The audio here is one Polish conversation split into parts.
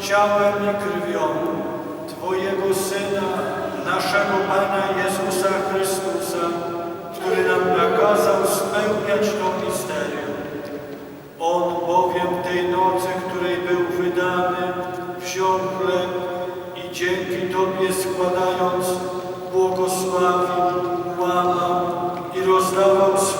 ciałem i krwią Twojego Syna, naszego Pana Jezusa Chrystusa, który nam nakazał spełniać to misterium. On bowiem tej nocy, której był wydany, wziął chleb i dzięki Tobie składając, błogosławił, łamał i rozdawał swoim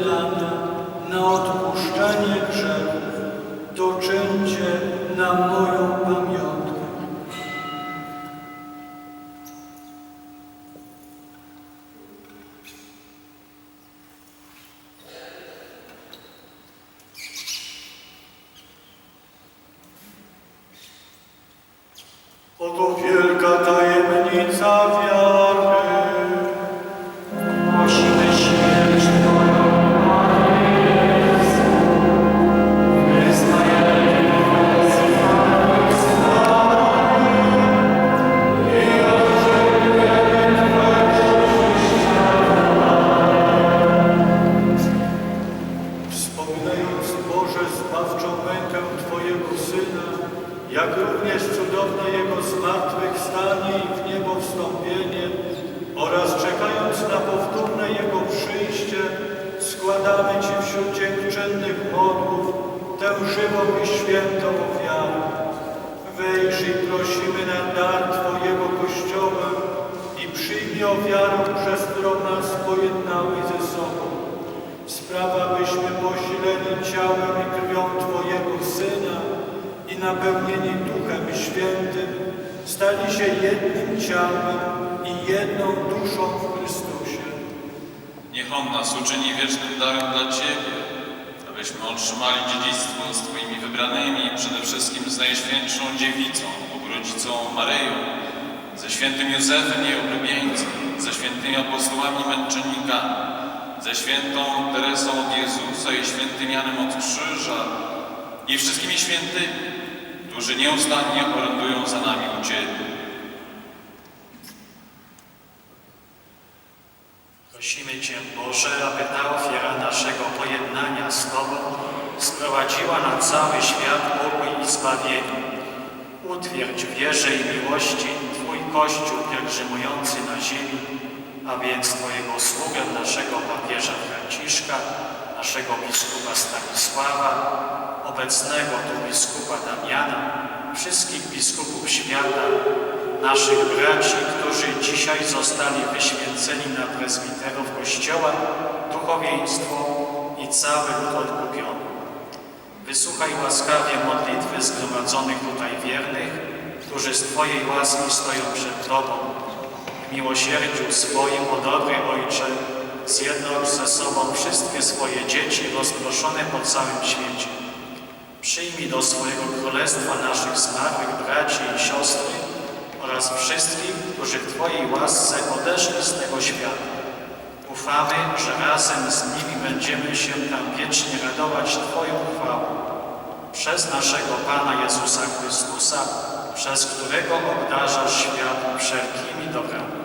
Oto wielka tajemnica jak również cudowne Jego zmartwychwstanie i w niebo wstąpienie oraz czekając na powtórne Jego przyjście, składamy Ci wśród dziękczynnych modłów tę żywą i świętą ofiarę. Wyjrzyj, prosimy na dar Twojego Kościoła i przyjmij ofiarę, przez którą nas pojednałeś ze sobą. Sprawa, byśmy posileni ciałem napełnieni Duchem Świętym stali się jednym ciałem i jedną duszą w Chrystusie. Niech On nas uczyni wiecznym darem dla Ciebie, abyśmy otrzymali dziedzictwo z Twoimi wybranymi, przede wszystkim z Najświętszą Dziewicą, Bogorodzicą Maryją, ze świętym Józefem jej oblubieńcem, ze świętymi apostołami męczennikami, ze świętą Teresą od Jezusa i świętym Janem od Krzyża i wszystkimi świętymi, którzy nieustannie orędują za nami u Ciebie. Prosimy Cię, Boże, aby ta ofiara naszego pojednania z Tobą sprowadziła na cały świat pokój i zbawienie. Utwierdź wierze i miłości Twój Kościół pielgrzymujący na ziemi, a więc Twojego sługę, naszego papieża Franciszka, naszego biskupa Stanisława, obecnego tu biskupa Damiana, wszystkich biskupów świata, naszych braci, którzy dzisiaj zostali wyświęceni na prezbiterów Kościoła, duchowieństwo i cały lud odkupiony. Wysłuchaj łaskawie modlitwy zgromadzonych tutaj wiernych, którzy z Twojej łaski stoją przed Tobą. W miłosierdziu swoim, o dobry Ojcze, zjednocz ze sobą wszystkie swoje dzieci rozproszone po całym świecie. Przyjmij do swojego królestwa naszych zmarłych braci i siostry oraz wszystkich, którzy w Twojej łasce odeszli z tego świata. Ufamy, że razem z nimi będziemy się tam wiecznie radować Twoją chwałą. Przez naszego Pana Jezusa Chrystusa, przez którego obdarzasz świat wszelkimi dobrami.